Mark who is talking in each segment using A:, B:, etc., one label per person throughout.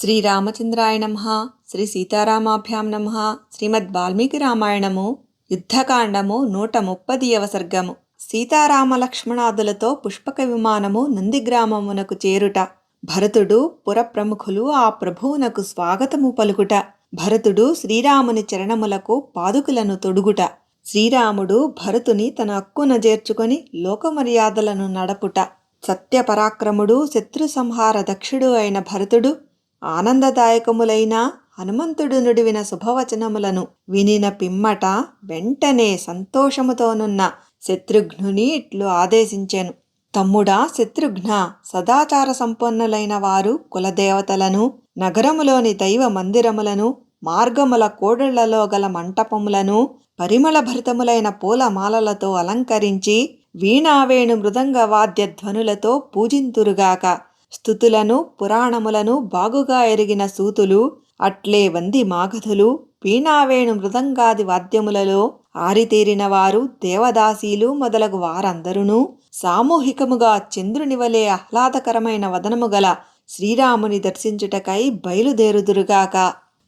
A: శ్రీరామచంద్రాయ నమ శ్రీ సీతారామాభ్యాం నమ శ్రీమద్ వాల్మీకి రామాయణము యుద్ధకాండము నూట ముప్పదియవ సర్గము. సీతారామ లక్ష్మణాదులతో పుష్పక విమానము నందిగ్రామమునకు చేరుట. భరతుడు పురప్రముఖులు ఆ ప్రభువునకు స్వాగతము పలుకుట. భరతుడు శ్రీరాముని చరణములకు పాదుకులను తొడుగుట. శ్రీరాముడు భరతుని తన హక్కున చేర్చుకొని లోకమర్యాదలను నడపుట. సత్యపరాక్రముడు శత్రు సంహార దక్షుడు అయిన భరతుడు ఆనందదాయకములైన హనుమంతుడు నుడివిన శుభవచనములను వినిన పిమ్మట వెంటనే సంతోషముతోనున్న శత్రుఘ్నుని ఇట్లు ఆదేశించెను. తమ్ముడా శత్రుఘ్న సదాచార సంపన్నులైన వారు కులదేవతలను నగరములోని దైవ మందిరములను మార్గముల కోడళ్ళలో గల మంటపములను పరిమళ భరితములైన పూలమాలలతో అలంకరించి వీణావేణు మృదంగ వాద్య ధ్వనులతో పూజింతురుగాక. స్థుతులను పురాణములను బాగుగా ఎరిగిన సూతులు అట్లే వంది మాగధులు వీణావేణు మృదంగాది వాద్యములలో ఆరితేరిన వారు దేవదాసీలు మొదలగు వారందరూ సామూహికముగా చంద్రుని వలె ఆహ్లాదకరమైన వదనము గల శ్రీరాముని దర్శించుటకై బయలుదేరుదురుగాక.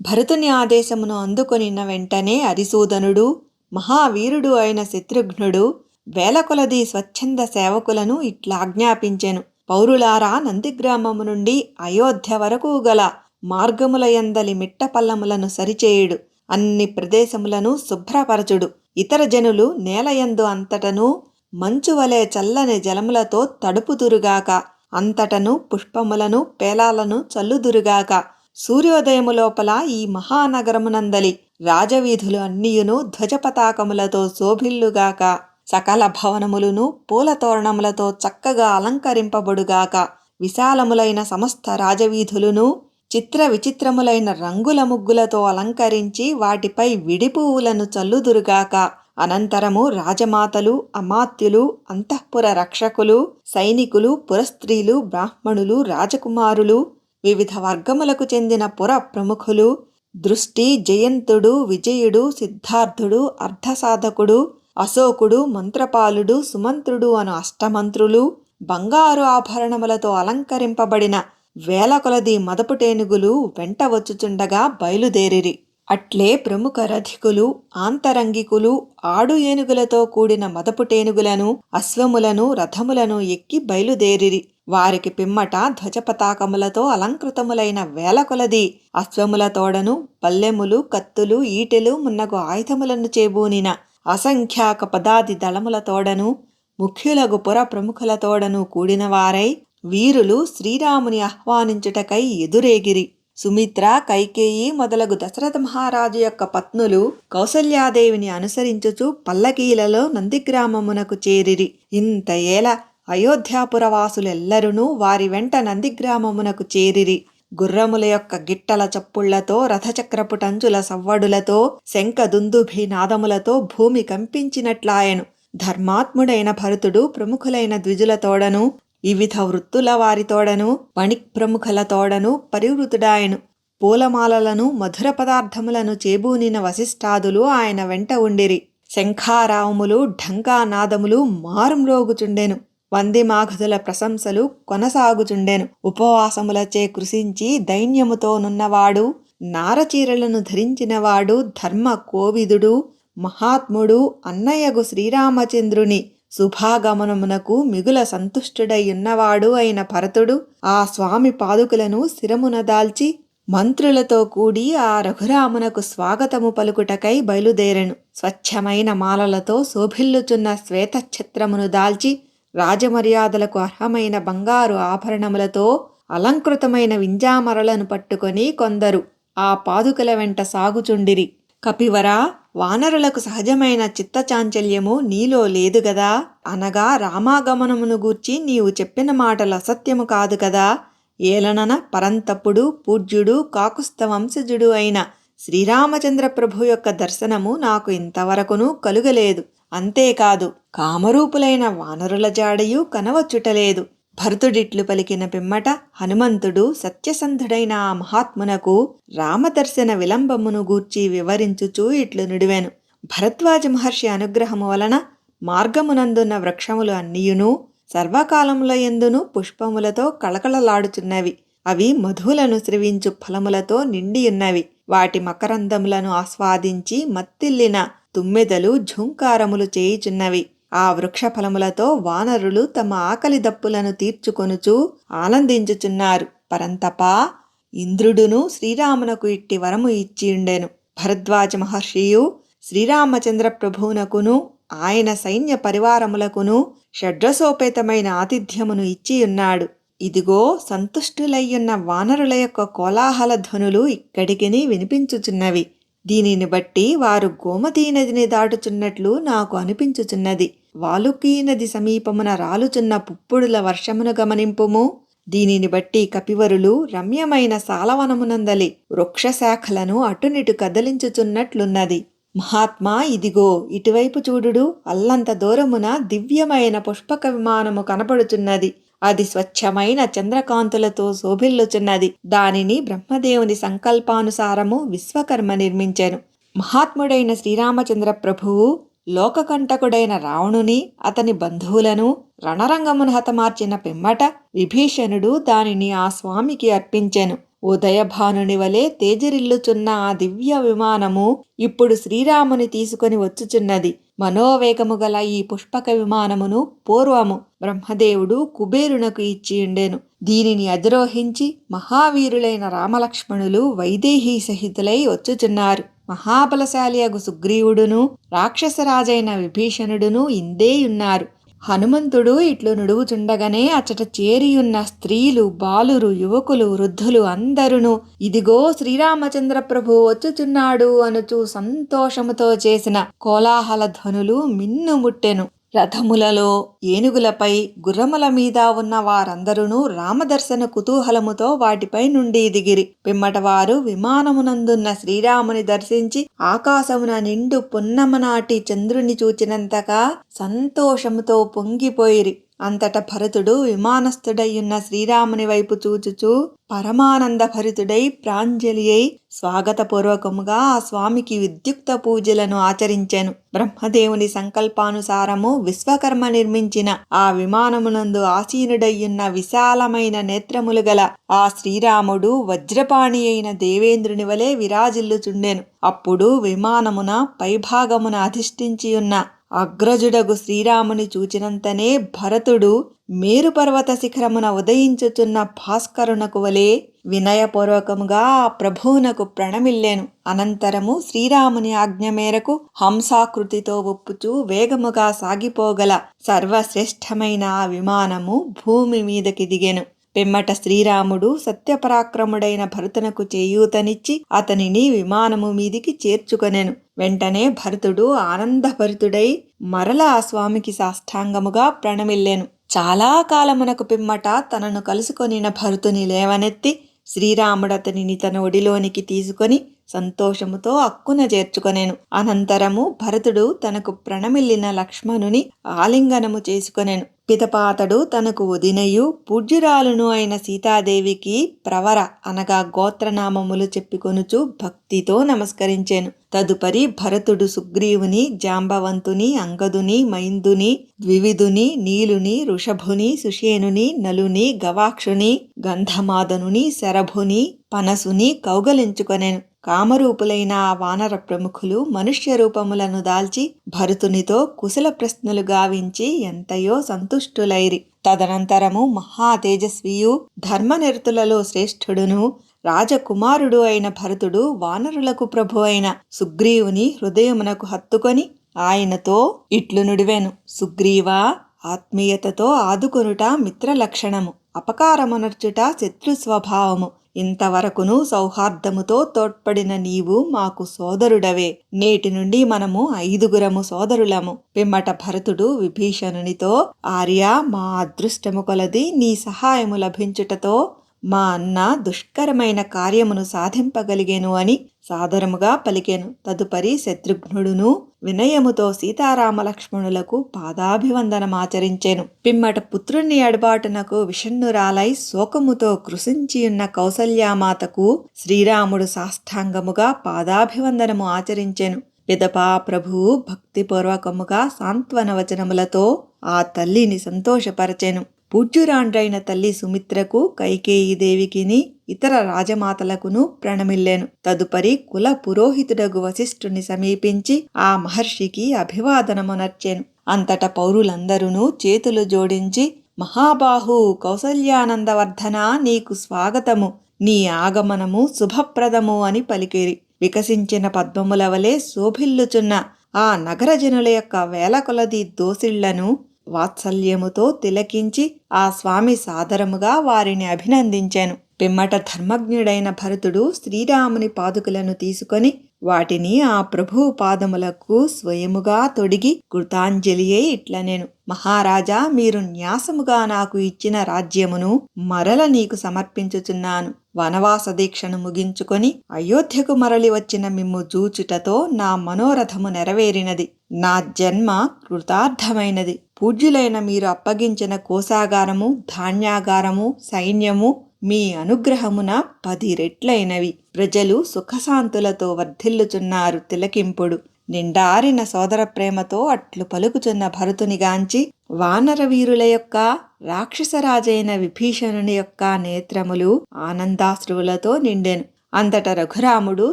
A: భరతుని ఆదేశమును అందుకొనిన వెంటనే అరిసూదనుడు మహావీరుడు అయిన శత్రుఘ్నుడు వేలకొలది స్వచ్ఛంద సేవకులను ఇట్లా ఆజ్ఞాపించెను. పౌరులారా నందిగ్రామము నుండి అయోధ్య వరకు గల మార్గములయందలి మిట్టపల్లములను సరిచేయుడు. అన్ని ప్రదేశములను శుభ్రపరచుడు. ఇతర జనులు నేలయందు అంతటను మంచు వలె చల్లని జలములతో తడుపుదురుగాక. అంతటను పుష్పములను పేలాలను చల్లుదురుగాక. సూర్యోదయము లోపల ఈ మహానగరమునందలి రాజవీధులు అన్నియును ధ్వజపతాకములతో శోభిల్లుగాక. సకల భవనములను పూల తోరణములతో చక్కగా అలంకరింపబడుగాక. విశాలములైన సమస్త రాజవీధులను చిత్ర విచిత్రములైన రంగుల ముగ్గులతో అలంకరించి వాటిపై విడిపువులను చల్లుదురుగాక. అనంతరము రాజమాతలు అమాత్యులు అంతఃపుర రక్షకులు సైనికులు పురస్త్రీలు బ్రాహ్మణులు రాజకుమారులు వివిధ వర్గములకు చెందిన పుర ప్రముఖులు దృష్టి జయంతుడు విజయుడు సిద్ధార్థుడు అర్ధసాధకుడు అశోకుడు మంత్రపాలుడు సుమంత్రుడు అను అష్టమంత్రులు బంగారు ఆభరణములతో అలంకరింపబడిన వేల కొలది మదపుటేనుగులు వెంట వచ్చుచుండగా బయలుదేరిరి. అట్లే ప్రముఖ రథికులు ఆంతరంగికులు ఆడు ఏనుగులతో కూడిన మదపుటేనుగులను అశ్వములను రథములను ఎక్కి బయలుదేరిరి. వారికి పిమ్మట ధ్వజపతాకములతో అలంకృతములైన వేల కొలది అశ్వముల తోడను పల్లెములు కత్తులు ఈటెలు మున్నగు ఆయుధములను చేబూనిన అసంఖ్యాక పదాది దళముల తోడను ముఖ్యులగు పుర ప్రముఖుల తోడను కూడినవారై వీరులు శ్రీరాముని ఆహ్వానించుటకై ఎదురేగిరి. సుమిత్ర కైకేయి మొదలగు దశరథ మహారాజు యొక్క పత్నులు కౌసల్యాదేవిని అనుసరించుచు పల్లకీలలో నందిగ్రామమునకు చేరిరి. ఇంత ఏల అయోధ్యాపురవాసులెల్లరునూ వారి వెంట నందిగ్రామమునకు చేరిరి. గుర్రముల యొక్క గిట్టల చప్పుళ్ళతో రథచక్రపు టంచుల సవ్వడులతో శంఖ దుందుభి నాదములతో భూమి కంపించినట్లాయను. ధర్మాత్ముడైన భరతుడు ప్రముఖులైన ద్విజుల తోడను వివిధ వృత్తుల వారి తోడను వణిక్ ప్రముఖుల తోడను పరివృతుడాయను. పూలమాలలను మధుర పదార్థములను చేబూనిన వశిష్ఠాదులు ఆయన వెంట ఉండిరి. శంఖారావములు ఢంకానాదములు మారుమ్రోగుచుండెను. వందిమాఘదుల ప్రశంసలు కొనసాగుచుండెను. ఉపవాసములచే కృషించి దైన్యముతోనున్నవాడు నారచీరలను ధరించినవాడు ధర్మ కోవిదుడు మహాత్ముడు అన్నయ్యగు శ్రీరామచంద్రుని శుభాగమనమునకు మిగుల సంతుష్టుడై ఉన్నవాడు అయిన భరతుడు ఆ స్వామి పాదుకులను శిరమున దాల్చి మంత్రులతో కూడి ఆ రఘురామునకు స్వాగతము పలుకుటకై బయలుదేరెను. స్వచ్ఛమైన మాలలతో శోభిల్లుచున్న శ్వేతఛత్రమును దాల్చి రాజమర్యాదలకు అర్హమైన బంగారు ఆభరణములతో అలంకృతమైన వింజామరలను పట్టుకొని కొందరు ఆ పాదుకల వెంట సాగుచుండిరి. కపివరా వానరులకు సహజమైన చిత్తచాంచల్యము నీలో లేదు గదా? అనగా రామాగమనమును గూర్చి నీవు చెప్పిన మాటలు అసత్యము కాదు కదా? ఏలనన పరంతపుడు పూజ్యుడు కాకుస్థ వంశజుడు అయిన శ్రీరామచంద్ర ప్రభు యొక్క దర్శనము నాకు ఇంతవరకును కలుగలేదు. అంతేకాదు కామరూపులైన వానరుల జాడయు కనవచ్చుటలేదు. భరతుడిట్లు పలికిన పిమ్మట హనుమంతుడు సత్యసంధుడైన ఆ మహాత్మునకు రామదర్శన విలంబమును గూర్చి వివరించుచూ ఇట్లు నుడివెను. భరద్వాజ మహర్షి అనుగ్రహము వలన మార్గమునందున్న వృక్షములు అన్నియును సర్వకాలముల ఎందును పుష్పములతో కళకళలాడుచున్నవి. అవి మధులను స్రవించు ఫలములతో నిండియున్నవి. వాటి మకరందములను ఆస్వాదించి మత్తిల్లిన తుమ్మెదలు ఝుంకారములు చేయుచున్నవి. ఆ వృక్ష ఫలములతో వానరులు తమ ఆకలి దప్పులను తీర్చుకొనుచు ఆనందించుచున్నారు. పరంతపా ఇంద్రుడును శ్రీరామునకు ఇట్టి వరము ఇచ్చియుండెను భరద్వాజ మహర్షియు శ్రీరామచంద్ర ప్రభువునకును ఆయన సైన్య పరివారములకును షడ్రసోపేతమైన ఆతిథ్యమును ఇచ్చియున్నాడు ఇదిగో సంతుష్టులయ్యున్న వానరుల యొక్క కోలాహల ధ్వనులు ఇక్కడికిని వినిపించుచున్నవి. దీనిని బట్టి వారు గోమతీ నదిని దాటుచున్నట్లు నాకు అనిపించుచున్నది. వాలుకీ నది సమీపమున రాలుచున్న పుప్పుడుల వర్షమును గమనింపుము. దీనిని బట్టి కపివరులు రమ్యమైన సాలవనమునందలి వృక్షశాఖలను అటునిటు కదిలించుచున్నట్లున్నది. మహాత్మా ఇదిగో ఇటువైపు చూడుడు. అల్లంత దూరమున దివ్యమైన పుష్పక విమానము కనపడుచున్నది. అది స్వచ్ఛమైన చంద్రకాంతులతో శోభిల్లుచున్నది. దానిని బ్రహ్మదేవుని సంకల్పానుసారము విశ్వకర్మ నిర్మించాను. మహాత్ముడైన శ్రీరామచంద్ర ప్రభువు లోకకంటకుడైన రావణుని అతని బంధువులను రణరంగమును హతమార్చిన పిమ్మట విభీషణుడు దానిని ఆ స్వామికి అర్పించెను. ఉదయభానుని వలె తేజరిల్లుచున్న ఆ దివ్య విమానము ఇప్పుడు శ్రీరాముని తీసుకొని వచ్చుచున్నది. మనోవేగము గల ఈ పుష్పక విమానమును పూర్వము బ్రహ్మదేవుడు కుబేరునకు ఇచ్చియుండెను దీనిని అధిరోహించి మహావీరులైన రామలక్ష్మణులు వైదేహీ సహితులై వచ్చుచున్నారు. మహాబలశాలి అగు సుగ్రీవుడును రాక్షసరాజైన విభీషణుడును ఇందేయున్నారు హనుమంతుడు ఇట్లు నుడువుచుండగానే అచ్చట చేరియున్న స్త్రీలు బాలురు యువకులు వృద్ధులు అందరును ఇదిగో శ్రీరామచంద్ర ప్రభు వచ్చుచున్నాడు అనుచు సంతోషముతో చేసిన కోలాహల ధ్వనులు మిన్నుముట్టెను. రథములలో ఏనుగులపై గుర్రముల మీద ఉన్న వారందరూ రామదర్శన కుతూహలముతో వాటిపై నుండి దిగిరి. పిమ్మట వారు విమానమునందున్న శ్రీరాముని దర్శించి ఆకాశమున నిండు పున్నమనాటి చంద్రుని చూచినంతగా సంతోషముతో పొంగిపోయిరి. అంతట భరతుడు విమానస్థుడయ్యున్న శ్రీరాముని వైపు చూచుచూ పరమానంద భరితుడై ప్రాంజలి అయి స్వాగతపూర్వకముగా ఆ స్వామికి విద్యుక్త పూజలను ఆచరించాను. బ్రహ్మదేవుని సంకల్పానుసారము విశ్వకర్మ నిర్మించిన ఆ విమానమునందు ఆసీనుడయ్యున్న విశాలమైన నేత్రములు గల ఆ శ్రీరాముడు వజ్రపాణి అయిన దేవేంద్రుని వలె విరాజిల్లుచుండెను. అప్పుడు విమానమున పైభాగమున అధిష్ఠించియున్న అగ్రజుడగు శ్రీరాముని చూచినంతనే భరతుడు మేరుపర్వత శిఖరమున ఉదయించుచున్న భాస్కరునకు వలె వినయపూర్వకముగా ఆ ప్రభువునకు ప్రణమిల్లెను. అనంతరము శ్రీరాముని ఆజ్ఞ మేరకు హంసాకృతితో ఒప్పుచూ వేగముగా సాగిపోగల సర్వశ్రేష్టమైన ఆ విమానము భూమి మీదకి దిగెను. పిమ్మట శ్రీరాముడు సత్యపరాక్రముడైన భరతునకు చేయూతనిచ్చి అతనిని విమానము మీదికి చేర్చుకొనెను. వెంటనే భరతుడు ఆనందభరితుడై మరల ఆ స్వామికి సాష్టాంగముగా ప్రణమిల్లెను. చాలా కాలమునకు పిమ్మట తనను కలుసుకొనిన భరతుని లేవనెత్తి శ్రీరాముడు అతనిని తన ఒడిలోనికి తీసుకొని సంతోషముతో అక్కున చేర్చుకొనేను. అనంతరము భరతుడు తనకు ప్రణమిల్లిన లక్ష్మణుని ఆలింగనము చేసుకొనేను. పితపాతడు తనకు వదినయు పూజ్యురాలును అయిన సీతాదేవికి ప్రవర అనగా గోత్రనామములు చెప్పుకొనుచు భక్తితో నమస్కరించాను. తదుపరి భరతుడు సుగ్రీవుని జాంబవంతుని అంగదుని మైందుని ద్వివిధుని నీలుని ఋషభుని సుషేనుని నలుని గవాక్షుని గంధమాదనుని శరభుని పనసుని కౌగలించుకొనేను. కామరూపులైన వానర ప్రముఖులు మనుష్య రూపములను దాల్చి భరతునితో కుశల ప్రశ్నలు గావించి ఎంతయో సంతుష్టులైరి. తదనంతరము మహా తేజస్వియు ధర్మనిరతులలో శ్రేష్ఠుడును రాజకుమారుడు అయిన భరతుడు వానరులకు ప్రభు అయిన సుగ్రీవుని హృదయమునకు హత్తుకొని ఆయనతో ఇట్లు నుడివెను సుగ్రీవా ఆత్మీయతతో ఆదుకొనుట మిత్ర లక్షణము. అపకారమనర్చుట శత్రు స్వభావము ఇంతవరకును సౌహార్దముతో తోడ్పడిన నీవు మాకు సోదరుడవే. నేటి నుండి మనము ఐదుగురము సోదరులము. పిమ్మట భరతుడు విభీషణునితో ఆర్య మా అదృష్టము కొలది నీ సహాయము లభించుటతో మా అన్న దుష్కరమైన కార్యమును సాధింపగలిగేను అని సాదరముగా పలికెను. తదుపరి శత్రుఘ్నుడును వినయముతో సీతారామ లక్ష్మణులకు పాదాభివందనమాచరించెను పిమ్మట పుత్రుణ్ణి అడబాటునకు విషణ్ణురాలై శోకముతో కృషించియున్న కౌసల్యామాతకు శ్రీరాముడు సాష్టాంగముగా పాదాభివందనము ఆచరించెను. పిదపా ప్రభువు భక్తిపూర్వకముగా సాంత్వన వచనములతో ఆ తల్లిని సంతోషపరచెను. పూజ్యురాండ్రైన తల్లి సుమిత్రకు కైకేయీదేవికిని ఇతర రాజమాతలకును ప్రణమిల్లెను. తదుపరి కుల పురోహితుడగు వశిష్ఠుని సమీపించి ఆ మహర్షికి అభివాదనమునర్చెను. అంతట పౌరులందరూ చేతులు జోడించి మహాబాహు కౌసల్యానందవర్ధన నీకు స్వాగతము. నీ ఆగమనము శుభప్రదము అని పలికిరి. వికసించిన పద్మముల వలె శోభిల్లుచున్న ఆ నగర జనుల యొక్క వేల కొలది దోసిళ్ళను వాత్సల్యముతో తిలకించి ఆ స్వామి సాదరముగా వారిని అభినందించాను. పిమ్మట ధర్మజ్ఞుడైన భరతుడు శ్రీరాముని పాదుకలను తీసుకొని వాటిని ఆ ప్రభువు పాదములకు స్వయముగా తొడిగి కృతాంజలియే ఇట్ల ఇట్లనేను. మహారాజా మీరు న్యాసముగా నాకు ఇచ్చిన రాజ్యమును మరల నీకు సమర్పించుచున్నాను. వనవాస దీక్షను ముగించుకొని అయోధ్యకు మరలి వచ్చిన మిమ్ము జూచుటతో నా మనోరథము నెరవేరినది. నా జన్మ కృతార్థమైనది. పూజ్యులైన మీరు అప్పగించిన కోశాగారము ధాన్యాగారము సైన్యము మీ అనుగ్రహమున పది రెట్లైనవి. ప్రజలు సుఖశాంతులతో వర్ధిల్లుచున్నారు తిలకింపుడు. నిండారిన సోదర ప్రేమతో అట్లు పలుకుచున్న భరతునిగాంచి వానర వీరుల యొక్క రాక్షసరాజైన విభీషణుని యొక్క నేత్రములు ఆనందాశ్రువులతో నిండెను. అంతట రఘురాముడు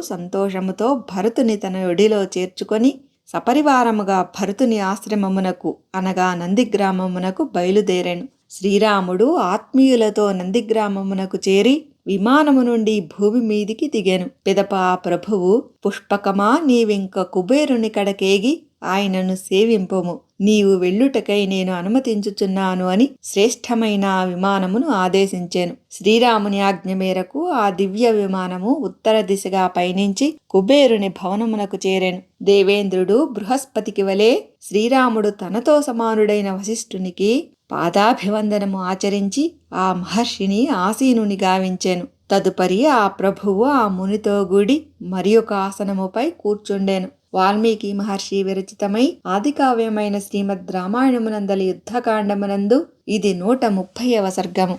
A: సంతోషముతో భరతుని తన ఒడిలో చేర్చుకొని సపరివారముగా భరతుని ఆశ్రమమునకు అనగా నందిగ్రామమునకు బయలుదేరాను. శ్రీరాముడు ఆత్మీయులతో నందిగ్రామమునకు చేరి విమానము నుండి భూమి మీదికి దిగాను. పిదప ఆ ప్రభువు పుష్పకమా నీవింక కుబేరుని కడకేగి ఆయనను సేవింపము. నీవు వెళ్ళుటకై నేను అనుమతించుచున్నాను అని శ్రేష్టమైన ఆ విమానమును ఆదేశించాను. శ్రీరాముని ఆజ్ఞ మేరకు ఆ దివ్య విమానము ఉత్తర దిశగా పయనించి కుబేరుని భవనమునకు చేరాను. దేవేంద్రుడు బృహస్పతికి వలె శ్రీరాముడు తనతో సమానుడైన వశిష్ఠునికి పాదాభివందనము ఆచరించి ఆ మహర్షిని ఆసీనుని గావించాను. తదుపరి ఆ ప్రభువు ఆ మునితో గూడి మరి ఒక ఆసనముపై కూర్చుండెను. వాల్మీకి మహర్షి విరచితమై ఆదికావ్యమైన శ్రీమద్ రామాయణమునందలి యుద్ధకాండమునందు ఇది నూట ముప్పైవ సర్గము.